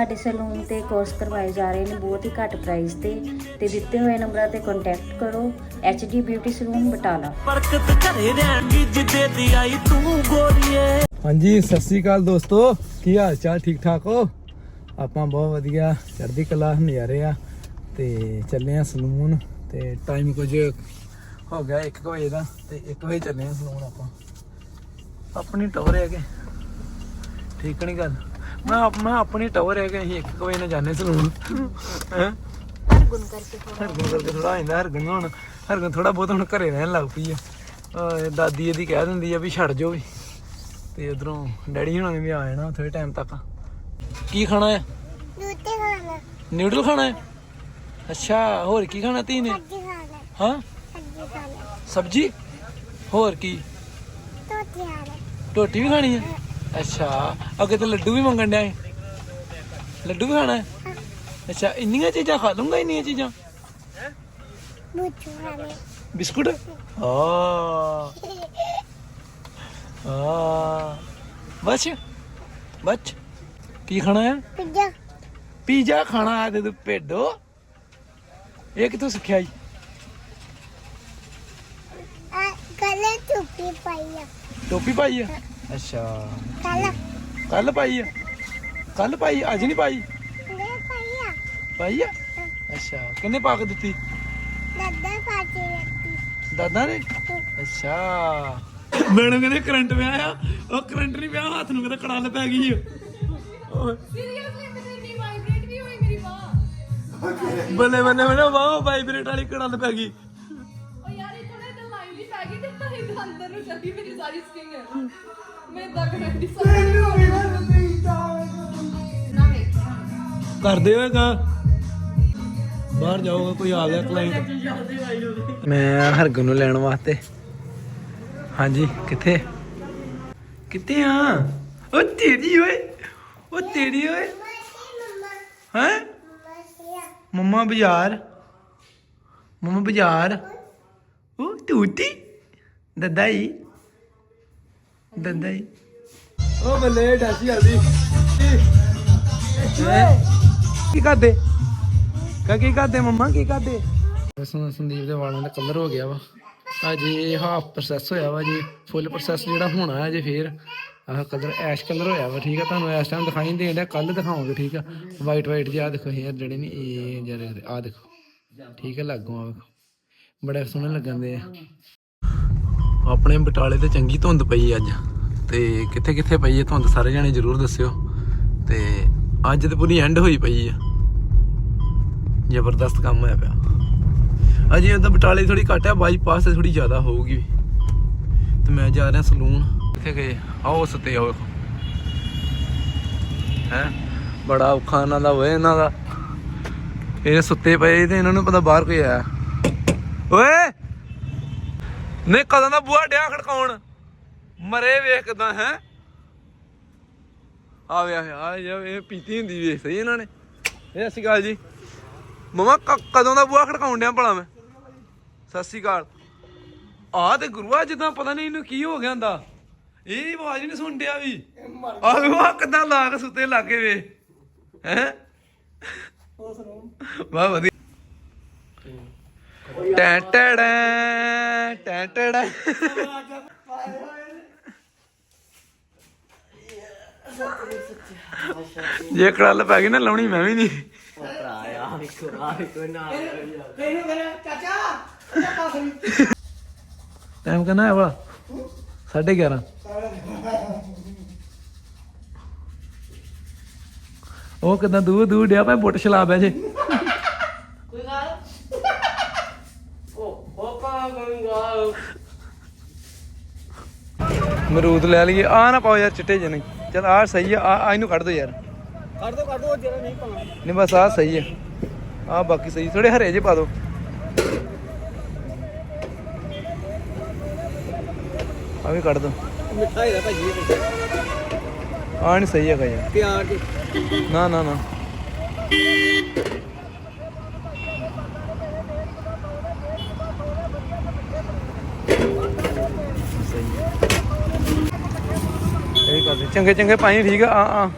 ਸਾਡੇ ਸੈਲੂਨ ਤੇ ਕੋਰਸ ਕਰਵਾਏ ਜਾ ਰਹੇ ਨੇ ਬਹੁਤ ਹੀ ਘੱਟ ਪ੍ਰਾਈਸ ਤੇ ਤੇ ਦਿੱਤੇ ਹੋਏ ਨੰਬਰਾਂ ਤੇ ਕੰਟੈਕਟ ਕਰੋ HD ਬਿਊਟੀ ਸਲੂਨ ਬਟਾਲਾ। ਬਰਕਤ ਘਰੇ ਰਹਿਣਗੀ ਜਿੱਦੇ ਦੀ ਆਈ ਤੂੰ ਗੋਰੀਏ। ਹਾਂਜੀ ਸਤਿ ਸ੍ਰੀ ਅਕਾਲ ਦੋਸਤੋ ਕੀ ਹਾਲ ਚਾਲ? ਠੀਕ ਠਾਕ ਹੋ? ਆਪਾਂ ਬਹੁਤ ਵਧੀਆ ਚੜ੍ਹਦੀ ਕਲਾ ਨਜ਼ਾਰੇ ਆ ਤੇ ਚੱਲੇ ਆ ਸਲੂਨ ਤੇ ਟਾਈਮ ਕੁਝ ਹੋ ਗਿਆ 1 ਵਜੇ ਦਾ ਤੇ 1 ਵਜੇ ਚੱਲੇ ਆ ਸਲੂਨ ਆਪਾਂ। ਆਪਣੀ ਟੌਰ ਹੈ ਕਿ ਠੀਕ ਨਹੀਂ ਗੱਲ? ਮੈਂ ਆਪ- ਮੈਂ ਆਪਣੀ ਟੌਰ ਹੈ ਕਿ ਅਸੀਂ 1 ਵਜੇ ਨਾਲ ਜਾਂਦੇ ਸਲੂਨ ਹੈ? ਹਰਗੁਣ ਕਰਕੇ ਥੋੜਾ ਹਰਗੁਣ ਕਰਕੇ ਥੋੜਾ ਆਇੰਦਾ ਹਰਗੁਣ ਹੁਣ ਹਰਗੁਣ ਥੋੜਾ ਬਹੁਤ ਹੁਣ ਘਰੇ ਰਹਿਣ ਲੱਗ ਪਈ ਆ। ਅਹ ਦਾਦੀ ਇਹਦੀ ਕਹਿ ਦਿੰਦੀ ਆ ਵੀ ਛੱਡ ਜਾਓ ਵੀ। ਤੇ ਉਧਰੋਂ ਡੈਡੀ ਹੁਣਾਂ ਨੇ ਵੀ ਆ ਜਾਣਾ ਥੋੜੇ ਟਾਈਮ ਤੱਕ। ਕੀ ਖਾਣਾ ਹੈ ਲੂਤੇ ਖਾਣਾ। ਨਿਊਡਲ ਖਾਣਾ ਹੈ ਅੱਛਾ ਹੋਰ ਕੀ ਖਾਣਾ ਤੀ ਨੇ? ਸਬਜ਼ੀ ਖਾਣਾ। ਹਾਂ? ਸਬਜ਼ੀ ਖਾਣਾ। ਸਬਜੀ? ਹੋਰ ਕੀ? ਤੋਤੀ ਖਾਣਾ। ਰੋਟੀ ਵੀ ਖਾਣੀ ਹੈ। ਅੱਛਾ ਅੱਗੇ ਤੇ ਲੱਡੂ ਵੀ ਮੰਗਣ ਡਿਆ ਸੀ। ਲੱਡੂ ਵੀ ਖਾਣਾ ਹੈ ਅੱਛਾ ਇੰਨੀਆਂ ਚੀਜ਼ਾਂ ਖਾ ਲੂੰਗਾ ਇੰਨੀਆਂ ਚੀਜ਼ਾਂ? ਬਿਸਕੁਟ? ਆ ਆ ਬਸ ਬਸ। ਕੀ ਖਾਣਾ ਹੈ ਪਿੱਜਾ। ਪੀਜ਼ਾ ਖਾਣਾ ਹੈ ਤੇ ਤੂੰ ਭੇਡੋ। ਇਹ ਕਿਥੋਂ ਸਿੱਖਿਆ ਈ ਆ ਗਲੇ ਟੁੱਪੀ ਪਾਈ ਆ। ਟੋਪੀ ਪਾਈ ਆ? ਅੱਛਾ। ਕਾਲਾ। ਕੱਲ ਪਾਈ ਆ? ਕੱਲ ਪਾਈ ਅੱਜ ਨਹੀਂ ਪਾਈ? ਲੈ ਪਾਈ ਆ। ਪਾਈ ਆ? ਅੱਛਾ ਕਿੰਨੇ ਪਾ ਕੇ ਦਿੱਤੀ? ਦੱਦਾ ਪਾਟੀ ਰੱਖੀ ਦਾਦਾ ਨੇ? ਅੱਛਾ। ਮੈਨੂੰ ਕਹਿੰਦੇ ਕਰੰਟ ਪਿਆ ਆ। ਉਹ ਕਰੰਟ ਨਹੀਂ ਪਿਆ ਹੱਥ ਨੂੰ ਕਹਿੰਦੇ ਕੜਾਲ ਪੈ ਗਈ ਬੱਲੇ ਬੱਲੇ ਬੱਲੇ ਵਾਹ ਵਾਈਬ੍ਰੇਟ ਵਾਲੀ ਕੜਾਲ ਪੈ ਗਈ। ਉਹ ਯਾਰ ਇਹ ਥੋੜਾ ਜਿਹਾ ਲਾਈਵ ਹੀ ਪੈ ਗਈ ਤੇ ਅੰਦਰ ਨੂੰ ਚੱਲੀ ਮੇਰੀ ਸਾਰੀ ਸਕਿਨ ਮੈਂ ਨਾ ਕਰਦੇ ਹੋਏਗਾ ਬਾਹਰ ਜਾਊਗਾ ਕੋਈ ਆ ਗਿਆ ਕਲਾਇੰਟ ਮੈਂ ਹਰਗਨ ਨੂੰ ਲੈਣ ਵਾਸਤੇ। ਹਾਂਜੀ ਕਿੱਥੇ? ਕਿੱਥੇ ਆ? ਉਹ ਤੇਰੀ ਓਏ ਉਹ ਤੇਰੀ ਓਏ। ਹੈ? ਮੰਮਾ ਬਾਜ਼ਾਰ। ਮੰਮਾ ਬਾਜ਼ਾਰ। ਉਹ ਟੂਟੀ ਦਦਾਈ ਦਦਾਈ ਉਹ ਬੱਲੇ ਡਾਸੀ ਆਦੀ ਕੀ ਕਰਦੇ ਕਾ ਕੀ ਕਰਦੇ ਮੰਮਾ ਕੀ ਕਰਦੇ ਸੰ ਸੰਦੀਪ ਦੇ ਵਾਲਾਂ ਦਾ ਕਲਰ ਹੋ ਗਿਆ ਵਾ। ਅਜੇ ਹਾਫ ਪ੍ਰੋਸੈਸ ਹੋਇਆ ਵਾ ਜੀ ਫੁੱਲ ਪ੍ਰੋਸੈਸ ਜਿਹੜਾ ਹੋਣਾ ਹੈ ਜੇ ਫੇਰ। ਆਹ ਕਲਰ ਐਸ਼ ਕਲਰ ਹੋਇਆ ਵਾ ਠੀਕ ਆ? ਤੁਹਾਨੂੰ ਇਸ ਟਾਈਮ ਦਿਖਾਈ ਨਹੀਂ ਦੇਣ ਕੱਲ ਦਿਖਾਵਾਂਗੇ ਠੀਕ ਆ? ਵਾਈਟ ਵਾਈਟ ਜਿਹਾ ਦੇਖੋ ਹੇਅਰ ਜਿਹੜੇ ਨੇ ਇਹ ਜਿਹੜੇ ਆ ਦੇਖੋ। ਠੀਕ ਹੈ ਲੱਗੋ ਆ ਬੜੇ ਸੋਹਣੇ ਲੱਗਣਦੇ ਆ। ਆਪਣੇ ਬਟਾਲੇ ਤੇ ਚੰਗੀ ਧੁੰਦ ਪਈ ਅੱਜ। ਤੇ ਕਿੱਥੇ ਕਿੱਥੇ ਪਈ ਹੈ ਧੁੰਦ ਸਾਰੇ ਜਾਣੇ ਜਰੂਰ ਦੱਸਿਓ। ਤੇ ਅੱਜ ਤੇ ਪੂਰੀ ਐਂਡ ਹੋਈ ਪਈ ਆ। ਜ਼ਬਰਦਸਤ ਕੰਮ ਹੋਇਆ ਪਿਆ। ਅਜੇ ਉਹਦਾ ਬਟਾਲੇ ਥੋੜੀ ਘੱਟ ਆ ਬਾਈਪਾਸ ਤੇ ਥੋੜੀ ਜ਼ਿਆਦਾ ਹੋਊਗੀ। ਵੀ ਤੇ ਮੈਂ ਜਾ ਰਿਹਾ ਸਲੂਨ। ਕਿੱਥੇ ਗਏ? ਆਓ ਸੁੱਤੇ ਆਓ ਵੇਖੋ। ਹੈ? ਬੜਾ ਔਖਾ ਇਹਨਾਂ ਦਾ ਓਏ, ਇਹਨਾਂ ਦਾ। ਇਹ ਸੁੱਤੇ ਪਏ ਤੇ ਇਹਨਾਂ ਨੂੰ ਪਤਾ ਬਾਹਰ ਕੋਈ ਆਇਆ। ਓਏ! ਨੇ ਕਦੋਂ ਦਾ ਬੂਹਾ ਡਿਆ ਖੜਕਾਉਣ? ਮਰੇ ਵੇਖ ਕਿਦਾਂ ਹੈ? ਆਵੇ ਆਵੇ ਆ ਜਾ ਇਹ ਪੀਤੀ ਹੁੰਦੀ ਵੇਖ ਸਹੀ ਇਹਨਾਂ ਨੇ। ਇਹ ਸਤਿ ਅਕਾਲ ਜੀ। ਮਮਾ ਕਦੋਂ ਦਾ ਬੂਹਾ ਖੜਕਾਉਣ ਡਿਆ ਭਲਾ ਮੈਂ? ਸਤਿ ਸ਼੍ਰੀ ਅਕਾਲ। ਆ ਤੇ ਗੁਰੂਆ ਜਿੱਦਾਂ ਪਤਾ ਨਹੀਂ ਇਹਨੂੰ ਕੀ ਹੋ ਗਿਆ ਹੁੰਦਾ। ਇਹ ਆਵਾਜ਼ ਨਹੀਂ ਸੁਣ ਡਿਆ ਵੀ। ਆ ਵਾ ਕਿਦਾਂ ਲਾ ਕੇ ਸੁੱਤੇ ਲੱਗੇ ਵੇ ਹੈ? ਵਾਹ ਵਧੀਆ। ਟੈਂ ਟੜੈਂ ਜੇ ਕੜਲ ਪੈ ਗਈ ਨਾ, ਲਾਉਣੀ ਮੈਂ ਵੀ ਨਹੀਂ। ਟਾਈਮ ਕਿੰਨਾ ਹੈ ਵਾ 11:30 ਉਹ ਕਿਦਾਂ ਦੂਰ ਦੂਰ ਡਿਆ ਪੈ ਬੁੱਟ ਛਲਾ ਬੈ ਜੇ। ਮਰੂਦ ਲੈ ਲਈਏ। ਆ ਨਾ ਪਾਓ ਯਾਰ ਚਿੱਟੇ ਜਿਹੇ ਨਹੀਂ। ਚਲ ਆ ਸਹੀ ਆ ਆ ਇਹਨੂੰ ਕੱਢ ਦੋ ਯਾਰ। ਕਰ ਦੋ ਕਰ ਦੋ ਜਿਹੜਾ ਨਹੀਂ ਪਾਉਣਾ। ਨਹੀਂ ਬਸ ਆ ਸਹੀ ਹੈ ਆ ਬਾਕੀ ਸਹੀ। ਥੋੜੇ ਹਰੇ ਜਿਹੇ ਪਾ ਦੋ। ਆ ਵੀ ਕੱਢ ਦੋ। ਮਿੱਠਾ ਹੀ ਦਾ ਭਾਜੀ ਇਹ ਆ ਨਹੀਂ ਸਹੀ ਹੈਗਾ ਯਾਰ। ਪਿਆਰ ਦੀ ਨਾ ਨਾ ਨਾ ਸਹੀ ਹੈ ਇਹ ਕਰ ਦੇ ਚੰਗੇ ਚੰਗੇ ਪਾਈ ਠੀਕ ਆ ਆ ਆ।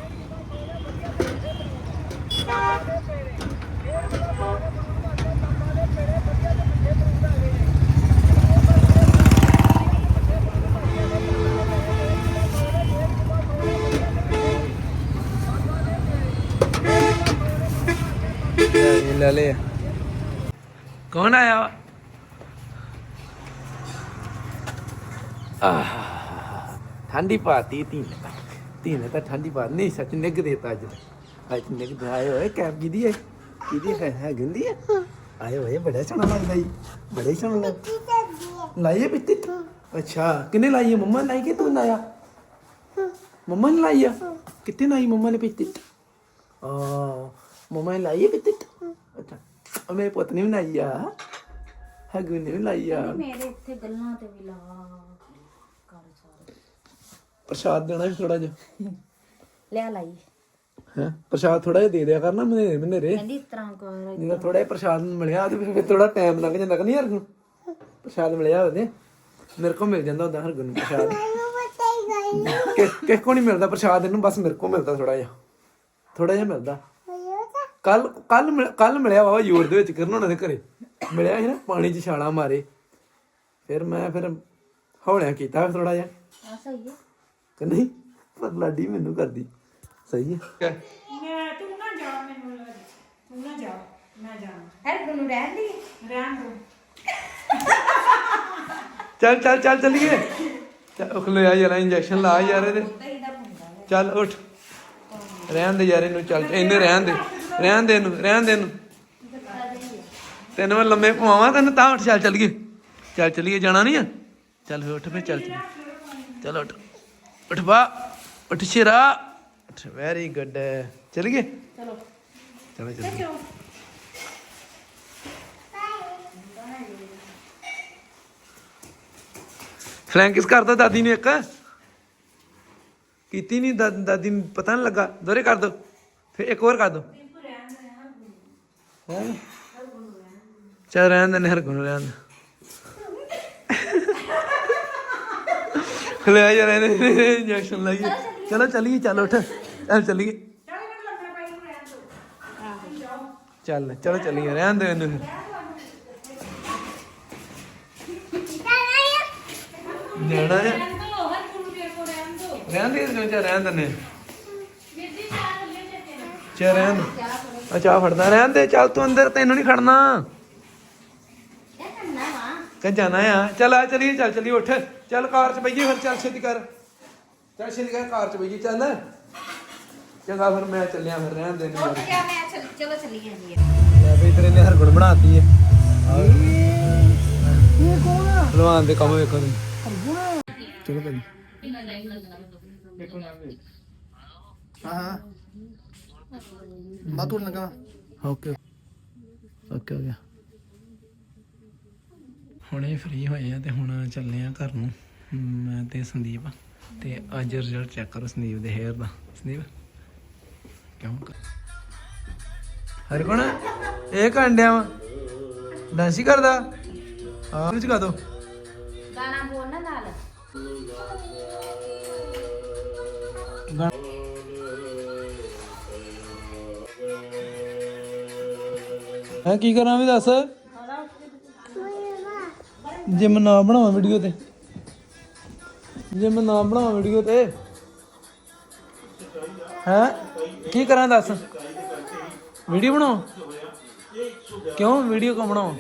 ਇਹ ਲੈ ਲੈ। ਕੌਣ ਆਇਆ ਵਾ? ਆਹ। ਠੰਡੀ ਪਾਤੀ ਤੀ ਨੇ ਤਾਂ ਤੀ ਨੇ ਤਾਂ ਠੰਡੀ ਪਾ ਨਹੀਂ ਸੱਚ ਨਿੱਗ ਦੇਤਾ ਅੱਜ। ਅੱਜ ਨਿੱਗ ਦੇ ਆਏ ਹੋਏ ਕੈਬ ਕਿਹਦੀ ਹੈ? ਕਿਹਦੀ ਹੈ? ਹੈ ਗੰਦੀ ਹੈ? ਆਏ ਹੋਏ ਬੜਾ ਸੋਹਣਾ ਲੱਗਦਾ ਜੀ। ਬੜਾ ਸੋਹਣਾ ਲੱਗ ਕੀ ਕਰਦੀ ਹੈ? ਲਾਈਏ ਪਿੱਤੀ ਅੱਛਾ ਕਿੰਨੇ ਲਾਈ ਹੈ? ਮੰਮਾ ਲਾਈ ਕਿ ਤੂੰ ਲਾਇਆ? ਮੰਮਾ ਨੇ ਲਾਈ ਆ? ਕਿੱਥੇ ਲਾਈ ਮੰਮਾ ਨੇ ਪਿੱਤੀ ਆ ਮੰਮਾ ਨੇ ਲਾਈ ਪਿੱਤੀ ਅੱਛਾ ਆ ਮੇਰੇ ਪੁੱਤ ਨੇ ਵੀ ਲਾਈ ਆ। ਹਗੂ ਨੇ ਵੀ ਲਾਈ ਆ। ਮੇਰੇ ਇੱਥੇ ਗੱਲਾਂ ਤੇ ਵੀ ਲਾ। ਪ੍ਰਸ਼ਾਦ ਦੇਣਾ ਵੀ ਥੋੜਾ ਜਿਹਾ। ਲਿਆ ਲਾਈ ਹੈ? ਪ੍ਰਸ਼ਾਦ ਥੋੜਾ ਜਿਹਾ ਦੇ ਦਿਆ ਕਰਨਾ ਮਨੇਰੇ ਮਨੇਰੇ। ਕਹਿੰਦੀ ਇਸ ਤਰ੍ਹਾਂ ਕਰ ਜਿੰਨਾ ਥੋੜਾ ਜਿਹਾ ਪ੍ਰਸ਼ਾਦ ਮਿਲਿਆ ਤੇ ਫਿਰ ਥੋੜਾ ਟਾਈਮ ਲੱਗ ਜਾਂਦਾ ਕਿ ਨਹੀਂ ਹਰ ਨੂੰ ਪ੍ਰਸ਼ਾਦ ਮਿਲਿਆ ਉਹਦੇ। ਮੇਰੇ ਕੋਲ ਮਿਲ ਜਾਂਦਾ ਹੁੰਦਾ ਹਰ ਨੂੰ ਪ੍ਰਸ਼ਾਦ। ਕਿਸ ਕਿਸ ਕੋ ਨਹੀਂ ਮਿਲਦਾ ਪ੍ਰਸ਼ਾਦ ਇਹਨੂੰ ਬਸ ਮੇਰੇ ਕੋ ਮਿਲਦਾ ਥੋੜਾ ਜਿਹਾ। ਥੋੜਾ ਜਿਹਾ ਮਿਲਦਾ। ਕੱਲ ਕੱਲ ਕੱਲ ਮਿਲਿਆ ਬਾਬਾ ਯੂਰ ਦੇ ਵਿੱਚ ਕਰਨ ਉਹਨਾਂ ਦੇ ਘਰੇ। ਮਿਲਿਆ ਸੀ ਨਾ ਪਾਣੀ 'ਚ ਛਾਲਾ ਮਾਰੇ। ਫਿਰ ਮੈਂ ਫਿਰ ਹੌਲਿਆਂ ਕੀਤਾ ਥੋੜਾ ਜਿਹਾ। ਆ ਸਹੀ ਹੈ ਕਿ ਨਹੀਂ? ਪਰ ਲਾਡੀ ਮੈਨੂੰ ਕਰਦੀ। ਸਹੀ ਹੈ। ਹਰ ਨੂੰ ਰਹਿਣ ਦੀ? ਚੱਲ ਚੱਲ ਚੱਲ ਚੱਲੀਏ। ਚੱਲ ਉਖ ਲੈ ਯਾਰ ਇੰਜੈਕਸ਼ਨ ਲਾ ਯਾਰ ਇਹਦੇ। ਚੱਲ ਉੱਠ। ਰਹਿਣ ਦੇ ਯਾਰ ਇਹਨੂੰ ਚੱਲ ਇਹਨੇ ਰਹਿਣ ਦੇ। ਰਹਿਣ ਦੇ ਇਹਨੂੰ ਰਹਿਣ ਦੇ ਇਹਨੂੰ। ਤੈਨੂੰ ਮੈਂ ਲੰਮੇ ਪਵਾਵਾਂ ਤੈਨੂੰ ਤਾਂ ਉੱਠ ਚੱਲ ਚੱਲੀਏ। ਚੱਲ ਚੱਲੀਏ ਜਾਣਾ ਨਹੀਂ ਆ? ਚੱਲ ਫਿਰ ਉੱਠ ਫੇ ਚੱਲ ਚੱਲ ਚੱਲ ਉੱਠ। ਉੱਠ ਬਾ ਉੱਠ ਸ਼ੇਰਾ ਉੱਠ ਵੈਰੀ ਗੁੱਡ ਚੱਲੀਏ ਚਲੋ ਚਲੋ ਚੱਲੀਏ ਫਰੈਂਕਿਸ ਕਰਦਾ ਦਾਦੀ ਨੂੰ ਇੱਕ? ਕੀਤੀ ਨਹੀਂ ਦਾਦੀ ਨੂੰ ਪਤਾ ਨਹੀਂ ਲੱਗਾ? ਦੋਰੇ ਕਰ ਦੋ। ਫਿਰ ਇੱਕ ਹੋਰ ਕਰ ਦੋ? ਚੱਲ ਰਹਿਣ ਦੇ ਨਹਿਰ ਗੁਣ ਰਹਿਣ ਲੈ ਯਾਰ ਇਹਨੇ ਇੰਜੈਕਸ਼ਨ ਲਾਈਏ ਚਲੋ ਚੱਲੀਏ ਚੱਲ ਉੱਠ। ਚੱਲ ਚੱਲੀਏ। ਚੱਲ ਚਲੋ ਚੱਲੀਏ ਰਹਿਣ ਦੇ ਇਹਨੂੰ। ਜਾਣਾ ਹੈ ਰਹਿਣ ਦੇ ਜੋ ਚਾ ਰਹਿਣ ਦਨੇ ਚਾ ਰਹਿਣ। ਆ ਚਾਹ ਫੜਦਾ ਰਹਿਣ ਦੇ ਚੱਲ ਤੂੰ ਅੰਦਰ ਤੈਨੂੰ ਨਹੀਂ ਖੜਨਾ। ਕਿ ਜਾਣਾ ਆ। ਚੱਲ ਆ ਚਲੀਏ ਚੱਲ ਚਲੀਏ ਉੱਠ। ਚੱਲ ਕਾਰ ਚ ਬਈਏ ਫਿਰ ਚੱਲ ਛੇਤੀ ਕਰ। ਚੱਲ ਛੇਤੀ ਕਰ ਕਾਰ ਚ ਬਈਏ ਚੱਲ। ਚੰਗਾ ਫਿਰ ਮੈਂ ਚੱਲਿਆ ਫਿਰ ਰਹਿਣ ਦੇ ਨਹੀਂ ਚਲੋ ਚੱਲੀ ਜਾਂਦੀ ਲੈ ਬਈ ਤੇਰੇ ਨੇ ਹਰਗੁਣ ਬਣਾਤੀ ਹੈ ਇਹ ਕੌਣ ਆ? ਭਲਵਾਨ ਦੇ ਕੰਮ ਵੇਖੋ ਤੁਸੀਂ। ਚਲੋ ਭਾਈ ਹਾਂ ਬਾਤ ਤੁਰਨ ਲੱਗਾ ਓਕੇ। ਓਕੇ ਹੋ ਗਿਆ। ਹੁਣੇ ਫ੍ਰੀ ਹੋਏ ਆ ਤੇ ਹੁਣ ਚੱਲੇ ਆ ਘਰ ਨੂੰ। ਮੈਂ ਤੇ ਸੰਦੀਪ ਤੇ ਅੱਜ ਰਿਜ਼ਲਟ ਚੈੱਕ ਕਰੋ ਸੰਦੀਪ ਦੇ ਹੇਅਰ ਦਾ। ਸੰਦੀਪ ਕਿਉਂ ਹਰ ਕੋਣ ਇਹ ਕੰਡਿਆ ਵਾ। ਡਾਂਸ ਹੀ ਕਰਦਾ। ਹਾਂ ਵਿੱਚ ਗਾ ਦੋ। ਗਾਣਾ ਬੋਲਣਾ ਨਾਲ। ਹੈ ਕੀ ਕਰਾਂ ਵੀ ਦੱਸ? ਜੇ ਮੈਂ ਨਾ ਬਣਾਵਾਂ ਵੀਡੀਓ ਤੇ। ਜੇ ਮੈਂ ਨਾ ਬਣਾਵਾਂ ਵੀਡੀਓ ਤੇ। ਹੈ? ਕੀ ਕਰਾਂ ਦੱਸ? ਵੀਡੀਓ ਬਣਾਓ ਕਿਉਂ ਵੀਡੀਓ ਕਿਉਂ ਬਣਾਵਾਂ?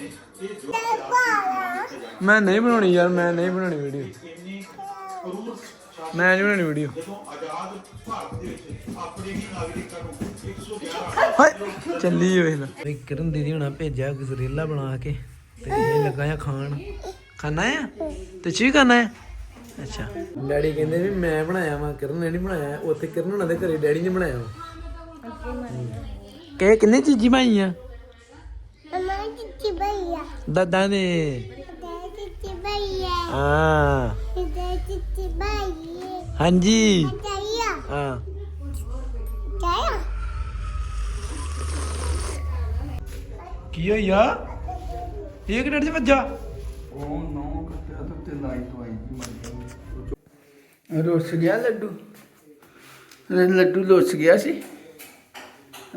ਮੈਂ ਨਹੀਂ ਬਣਾਉਣੀ ਯਾਰ, ਮੈਂ ਨਹੀਂ ਬਣਾਉਣੀ ਵੀਡੀਓ ਮੈਂ ਨਹੀਂ ਬਣਾਉਣੀ ਵੀਡੀਓ ਹਾਏ, ਚੱਲੀ ਓਏ ਨਾ ਵੀ ਕਿਰਨ ਦੀਦੀ ਹੁਣਾ ਭੇਜਿਆ ਗਜ਼ਰੇਲਾ ਬਣਾ ਕੇ ਤੇ ਇਹ ਲੱਗਾ ਆ ਖਾਣ। ਖਾਣਾ ਆ? ਤੇ ਚੀ ਖਾਣਾ ਆ? ਅੱਛਾ। ਡੈਡੀ ਕਹਿੰਦੇ ਵੀ ਮੈਂ ਬਣਾਇਆ ਵਾ ਕਿਰਨ ਨੇ ਨਹੀਂ ਬਣਾਇਆ ਉੱਥੇ ਕਿਰਨ ਹੁਣਾਂ ਦੇ ਘਰੇ ਡੈਡੀ ਨੇ ਬਣਾਇਆ ਵਾ। ਕਿ ਕਿੰਨੇ ਚੀਜ਼ੀ ਬਣਾਈ ਆ? ਮਮਾ ਕਿੱਥੇ ਭਈਆ ਦਾਦਾ ਨੇ। ਤੇ ਕਿੱਥੇ ਭਈਆ ਹਾਂ। ਤੇ ਕਿੱਥੇ ਭਈਏ ਹਾਂਜੀ। ਚਾਹੀਆ ਹਾਂ। ਚਾਹੀਆ ਕੀ ਹੋਇਆ ਇਹ ਕਿਹੜੇ ਚ ਵੱਜਾ? ਰੁੱਸ ਗਿਆ ਲੱਡੂ? ਲੱਡੂ ਰੁੱਸ ਗਿਆ ਸੀ?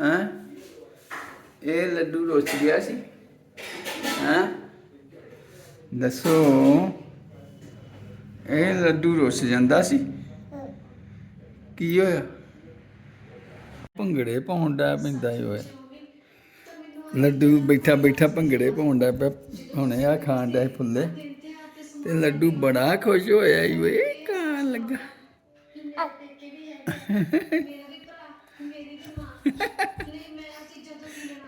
ਹਾਂ? ਇਹ ਲੱਡੂ ਰੁੱਸ ਗਿਆ ਸੀ? ਹਾਂ? ਦੱਸੋ। ਇਹ ਲੱਡੂ ਰੁੱਸ ਜਾਂਦਾ ਸੀ? ਕੀ ਹੋਇਆ? ਭੰਗੜੇ ਪਾਉਣ ਦਾ ਪੈਂਦਾ ਹੀ ਹੋਇਆ ਲੱਡੂ ਬੈਠਾ ਬੈਠਾ ਭੰਗੜੇ ਪਾਉਣ ਦਾ ਪਿਆ, ਹੁਣੇ ਆ ਖਾਣ ਦਾ ਫੁੱਲੇ। ਤੇ ਲੱਡੂ ਬੜਾ ਖੁਸ਼ ਹੋਇਆ ਈ, ਓਏ ਕਾਂ ਲੱਗਾ।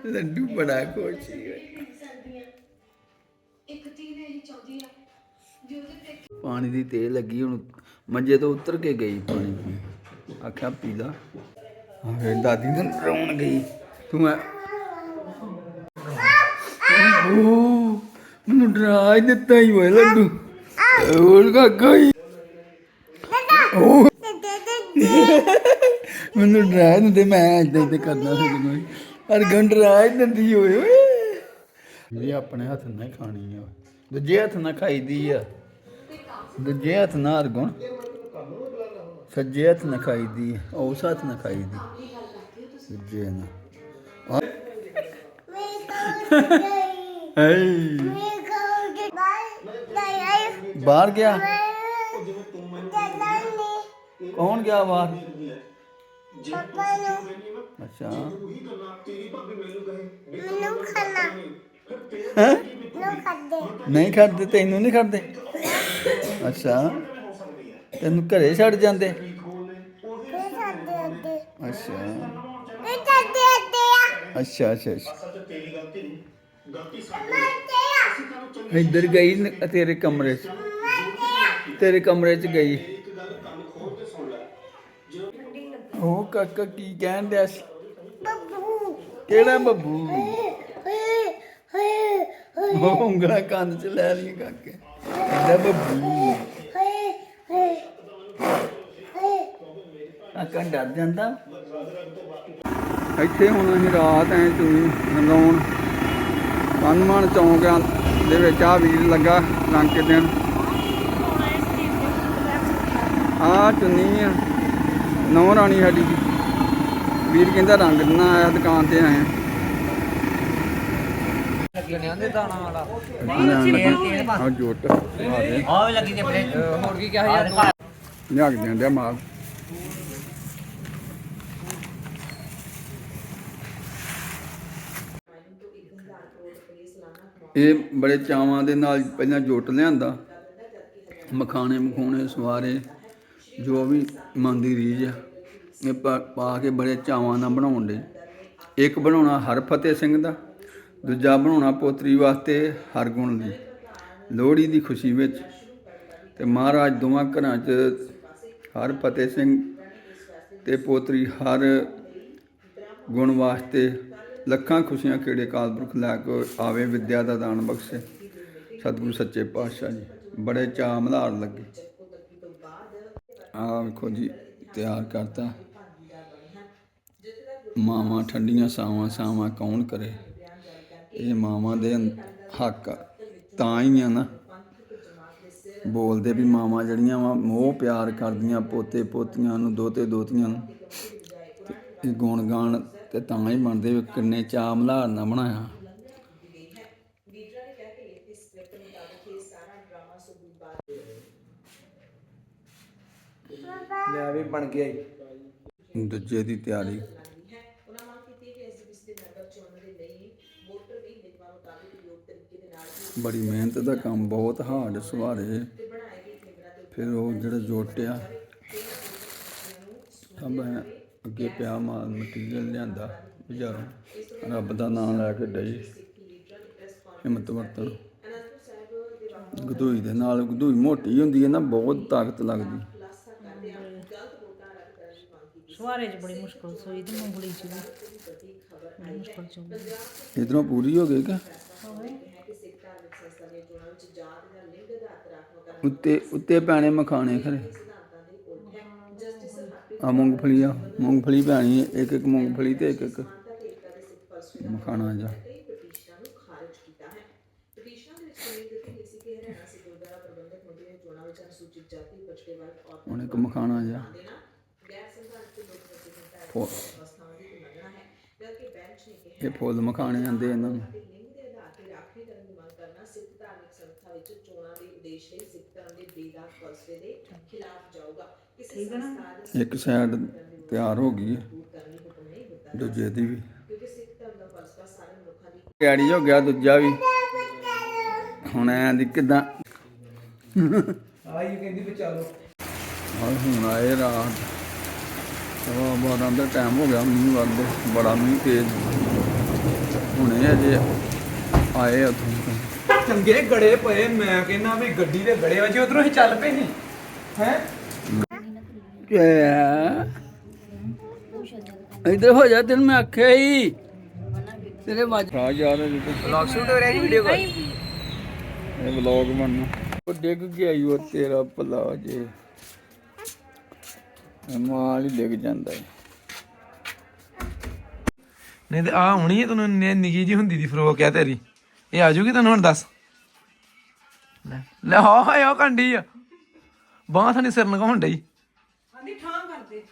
ਲੱਡੂ ਬੜਾ ਖੁਸ਼ ਸੀ ਓਏ। ਪਾਣੀ ਦੀ ਤੇਲ ਲੱਗੀ, ਹੁਣ ਮੰਜੇ ਤੋਂ ਉਤਰ ਕੇ ਗਈ ਪਾਣੀ ਆਖਿਆ, ਪੀ ਲਾ। ਆ ਦਾਦੀ ਨੂੰ ਡਰਾਉਣ ਗਈ। ਤੂੰ ਮੈਨੂੰ ਡਰਾ ਹੀ ਦਿੱਤਾ ਹੀ ਓਏ ਲੱਡੂ। ਹੋਰ ਕਾਕਾ ਹੀ ਓਹ ਮੈਨੂੰ ਡਰਾ ਦਿੰਦੇ ਮੈਂ ਏਦਾਂ ਏਦਾਂ ਕਰਨਾ ਸੀ ਕੋਈ ਪਰ ਗੰਡ ਡਰਾ ਹੀ ਦਿੰਦੀ ਓਏ। ਓਏ ਇਹ ਆਪਣੇ ਹੱਥ ਨਾਲ ਖਾਣੀ ਆ। ਦੂਜੇ ਹੱਥ ਨਾਲ ਖਾਈਦੀ ਆ। ਦੂਜੇ ਹੱਥ ਨਾਲ ਅਰਗੁਣ ਸੱਜੇ ਹੱਥ ਨਾਲ ਖਾਈਦੀ ਆ। ਉਸ ਹੱਥ ਨਾਲ ਖਾਈਦੀ। ਦੂਜੇ ਨਾਲ। ਹੇ ਮੇਰੇ ਕੋਲ ਬਾਈ ਨਹੀਂ ਆਈ ਬਾਹਰ ਗਿਆ? ਕੌਣ ਗਿਆ ਬਾਹਰ? ਪਾਪਾ ਨੂੰ ਅੱਛਾ। ਮੈਨੂੰ ਖਾਣਾ ਹੈ? ਨੂੰ ਖਾਦੇ ਨਹੀਂ ਖੜਦੇ, ਤੈਨੂੰ ਨਹੀਂ ਖੜਦੇ? ਅੱਛਾ। ਤੈਨੂੰ ਘਰੇ ਛੱਡ ਜਾਂਦੇ? ਫੇਰ ਖਾਦੇ ਅੱਦੇ ਅੱਛਾ। ਫੇਰ ਖਾਦੇ ਅੱਦੇ ਆ ਅੱਛਾ ਅੱਛਾ ਅੱਛਾ। ਤੇਰਾ ਇੱਧਰ ਗਈ ਨ- ਤੇਰੇ ਕਮਰੇ 'ਚ। ਤੇਰੇ ਕਮਰੇ 'ਚ ਗਈ। ਉਹ ਕਾਕਾ ਕੀ ਕਹਿਣ ਡਿਆ ਸੀ? ਬੱਬੂ। ਕਿਹੜਾ ਬੱਬੂ? ਉਹ ਉਂਗਲਾਂ ਕੰਨ 'ਚ ਲੈ ਲਈ ਕਾਕੇ। ਕਹਿੰਦਾ ਬੱਬੂ। ਹੇ ਹੇ ਹੇ ਕਾਕਾ ਡਰ ਜਾਂਦਾ? ਇੱਥੇ ਹੁਣ ਅਸੀਂ ਰਾਤ ਐ ਚੁਣੀ ਰੰਗਾਉਣ ਹਨੂੰਮਾਨ ਚੌਂਕ ਦੇ ਵਿੱਚ ਆ ਵੀਰ ਲੱਗਾ ਰੰਗ ਕੇ ਦੇਣ ਆ ਚੁੰਨੀ ਆ ਨੌ ਰਾਣੀ ਸਾਡੀ। ਦੀ ਵੀਰ ਕਹਿੰਦਾ ਰੰਗ ਦਿਨਾ ਆਇਆ ਦੁਕਾਨ ਤੇ ਆਏ ਆ। ਜੋਟ। ਆ ਆ ਲੱਗੀ ਤੇ ਹੋਰ ਕੀ ਕਿਹਾ ਯਾਰ ਲਿਆ ਕੇ ਦਿੰਦੇ ਮਾਲ। ਇਹ ਬੜੇ ਚਾਵਾਂ ਦੇ ਨਾਲ ਪਹਿਲਾਂ ਜੋਟ ਲਿਆਂਦਾ। ਮਖਾਣੇ ਮਖੂਣੇ ਸਵਾਰੇ, ਜੋ ਵੀ ਮਨ ਦੀ ਰੀਝ ਆ, ਇਹ ਪਾ ਪਾ ਕੇ ਬੜੇ ਚਾਵਾਂ ਨਾਲ ਬਣਾਉਣ ਦੇ ਇੱਕ ਬਣਾਉਣਾ ਹਰਫਤਿਹ ਸਿੰਘ ਦਾ, ਦੂਜਾ ਬਣਾਉਣਾ ਪੋਤਰੀ ਵਾਸਤੇ ਹਰਗੁਣ ਦੀ। ਲੋਹੜੀ ਦੀ ਖੁਸ਼ੀ ਵਿੱਚ ਤੇ ਮਹਾਰਾਜ ਦੋਵਾਂ ਘਰਾਂ 'ਚ ਹਰ ਫਤਿਹ ਸਿੰਘ ਤੇ ਪੋਤਰੀ ਹਰ ਗੁਣ ਵਾਸਤੇ ਲੱਖਾਂ ਖੁਸ਼ੀਆਂ ਕਿਹੜੇ ਕਾਲਪੁਰਖ ਲੈ ਕੇ ਆਵੇ, ਵਿਦਿਆ ਦਾ ਦਾਨ ਬਖਸ਼ੇ। ਸਤਿਗੁਰੂ ਸੱਚੇ ਪਾਤਸ਼ਾਹ ਜੀ, ਬੜੇ ਚਾਅ ਮਲਾਰ ਲੱਗੇ। ਆ ਵੇਖੋ ਜੀ, ਤਿਆਰ ਕਰਤਾ। ਮਾਵਾਂ ਠੰਡੀਆਂ ਸਾਵਾਂ ਸਾਵਾਂ ਕੌਣ ਕਰੇ? ਇਹ ਮਾਵਾਂ ਦੇ ਹੱਕ ਤਾਂ ਹੀ ਆ ਨਾ। ਬੋਲਦੇ ਵੀ ਮਾਵਾਂ ਜਿਹੜੀਆਂ ਵਾ, ਮੋਹ ਪਿਆਰ ਕਰਦੀਆਂ ਪੋਤੇ ਪੋਤੀਆਂ ਨੂੰ ਦੋਤੇ ਦੋਤੀਆਂ ਨੂੰ ਇਹ ਗੁਣ ਗਾਣ ਤੇ ਤਾਂ ਹੀ ਬਣਦੇ ਵੀ ਕਿੰਨੇ ਚਾਅ ਮਲ੍ਹਾਰ ਨਾ ਬਣਾਇਆ। ਲੈ ਵੀ ਬਣ ਗਿਆ ਈ। ਦੂਜੇ ਦੀ ਤਿਆਰੀ। ਬੜੀ ਮਿਹਨਤ ਦਾ ਕੰਮ ਬਹੁਤ ਹਾਰਡ ਸੁਹਾਰੇ ਫਿਰ ਉਹ ਜਿਹੜਾ ਜੋਟਿਆ ਐਂ ਅੱਗੇ ਪਿਆ ਮਾਲ ਮਟੀਰੀਅਲ ਲਿਆਂਦਾ ਬਜ਼ਾਰੋਂ। ਰੱਬ ਦਾ ਨਾਮ ਲੈ ਕੇ ਡਈ ਹਿੰਮਤ ਵਰਤਣ। ਗਦੂਈ ਦੇ ਨਾਲ ਗਦੂਈ ਮੋਟੀ ਹੁੰਦੀ ਹੈ ਨਾ ਬਹੁਤ ਤਾਕਤ ਲੱਗਦੀ। ਸੁਹਾਰੇ 'ਚ ਬੜੀ ਮੁਸ਼ਕਲ ਸੋਈ ਦੀ ਮੂੰਗਲੀ 'ਚ ਵੀ। ਬੜੀ ਮੁਸ਼ਕਲ ਚੋਂ ਇਧਰੋਂ ਪੂਰੀ ਹੋ ਗਈ ਕਿ? ਉੱਤੇ ਉੱਤੇ ਪੈਣੇ ਮਖਾਣੇ ਖਰੇ। ਆ ਮੂੰਗਫਲੀ ਆ ਮੂੰਗਫਲੀ ਪੈਣੀ ਇੱਕ ਇੱਕ ਮੂੰਗਫਲੀ ਤੇ ਇੱਕ ਇੱਕ ਮਖਾਣਾ ਜਾ ਹੁਣ ਇੱਕ ਮਖਾਣਾ ਜਾ ਇਹ ਫੁੱਲ ਮਖਾਣੇ ਆਂਦੇ ਇਹਨਾਂ ਨੂੰ। ਇੱਕ ਸਾਈਡ ਤਿਆਰ ਹੋ ਗਈ ਹੈ। ਦੂਜੇ ਦੀ ਵੀ। ਤਿਆਰੀ ਹੋ ਗਿਆ ਦੂਜਾ ਵੀ। ਹੁਣ ਐਂ ਦੀ ਕਿਦਾਂ? ਆਈ ਕਹਿੰਦੀ ਵੀ ਚਲੋ। ਔਰ ਹੁਣ ਆਏ ਰਾਤ। ਸਵਾ ਬਾਰਾਂ ਦਾ ਟਾਈਮ ਹੋ ਗਿਆ ਮੀਂਹ ਵੱਧ ਬੜਾ ਮੀਂਹ ਤੇਜ਼। ਹੁਣੇ ਅਜੇ ਆਏ ਉੱਥੋਂ। ਚੰਗੇ ਗੜੇ ਪਏ ਮੈਂ ਕਹਿੰਦਾ ਵੀ ਗੱਡੀ ਦੇ ਗੜੇ ਵਜੇ ਉਧਰੋਂ ਹੀ ਚੱਲ ਪਏ ਨਹੀਂ ਹੈ? ਕਿਆ ਇਧਰ ਹੋ ਜਾ ਤੈਨੂੰ ਮੈਂ ਆਖਿਆ ਹੀ ਤੇਰੇ ਵੱਜ ਆ ਯਾਰ ਵਲੌਗ ਸ਼ੂਟ ਹੋ ਰਿਹਾ ਜੀ ਵੀਡੀਓ ਕਾਲ ਇਹ ਵਲੌਗ ਬਣਨਾ। ਉਹ ਡਿੱਗ ਗਿਆ ਈ ਉਹ ਤੇਰਾ ਭਲਾ ਜੇ। ਇਹ ਮਾਲ ਹੀ ਡਿੱਗ ਜਾਂਦਾ ਹੈ ਨਹੀਂ ਤੇ ਆ ਹੁਣੀ ਤੈਨੂੰ ਨਿੱਕੀ ਜੀ ਹੁੰਦੀ ਦੀ ਫਰੋਕ ਆ ਤੇਰੀ। ਇਹ ਆ ਜੂਗੀ ਤੈਨੂੰ ਹੁਣ ਦੱਸ। ਲੈ ਲੈ ਹਾਏ ਉਹ ਕੰਡੀ ਆ। ਬਾਹ ਥਾਨੀ ਸਿਰ ਨਗਾਉਣ ਡਈ। ਆਂਦੀ ਠਾਂ ਕਰਦੇ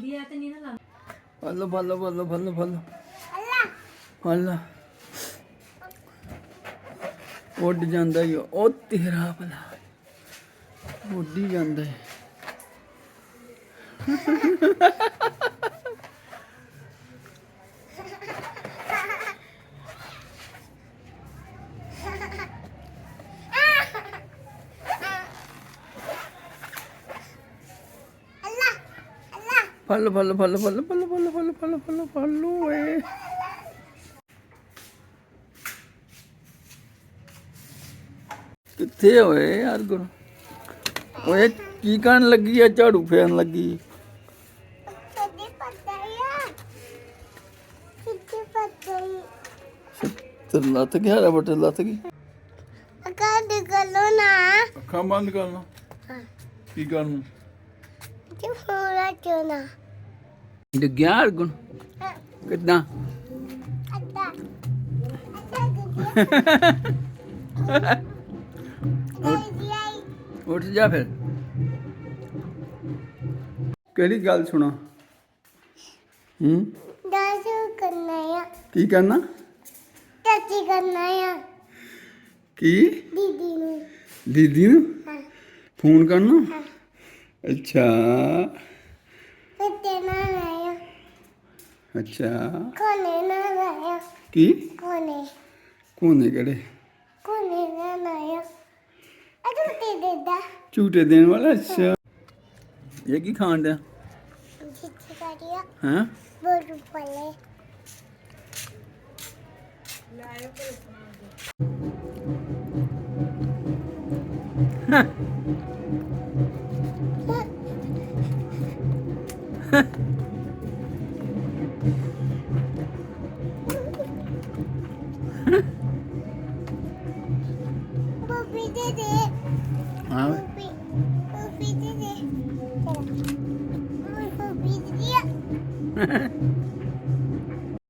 ਦੀਆ ਬੱਲੋ ਬੱਲੋ ਬੱਲੋ ਬੱਲੋ ਬੱਲੋ। ਅੱਲਾ ਅੱਲਾ ਉੱਡ ਜਾਂਦਾ ਹੀ ਉਹ। ਤੇਰਾ ਭਲਾ। ਉੱਡੀ ਜਾਂਦਾ ਹੈ ਫੱਲ ਫੱਲ ਫੱਲ ਫੱਲ ਫੱਲ ਫੱਲ ਫੱਲ ਫੱਲ ਫੱਲ ਫੱਲ ਓਏ ਕਿੱਥੇ ਹੋਏ ਯਾਰ ਗੁਰੂ ਓਏ ਕੀ ਕਰਨ ਲੱਗੀ ਆ ਝਾੜੂ ਫੇਰਨ ਲੱਗੀ ਤੇ ਲੱਤ ਗਿਆ ਰਾ ਬਟੇ ਲੱਤ ਗਈ ਅਕਾ ਦੇ ਗਲੋ ਨਾ ਅੱਖਾਂ ਬੰਦ ਕਰ ਲਾ ਕੀ ਕਰਨ ਕਿ ਫੋੜਾ ਚੋਨਾ ग्यारह गुण कितना उठ जा फिर केड़ी गल सुना हम्म करना है की करना ਚਾਚੀ ਕਰਨਾ ਆ ਕੀ ਦੀਦੀ ਨੂੰ ਦੀਦੀ ਨੂੰ ਹਾਂ ਫੋਨ ਕਰਨਾ ਅੱਛਾ। ਕੋਨੇ ਨਾ ਆਇਆ ਕੀ? ਕੋਨੇ। ਕੋਨੇ ਕਿਹੜੇ? ਕੋਨੇ ਨਾ ਆਇਆ ਅਜੂ ਤੇ ਦੇਦਾ। ਝੂਟੇ ਦੇਣ ਵਾਲਾ? ਅੱਛਾ। ਇਹ ਕੀ ਖਾਣ ਡਿਆ? ਜਿੱਥੇ ਕਰਿਆ ਹਾਂ? ਬੋਰੂ ਪਲੇ। ਬੋਬੀ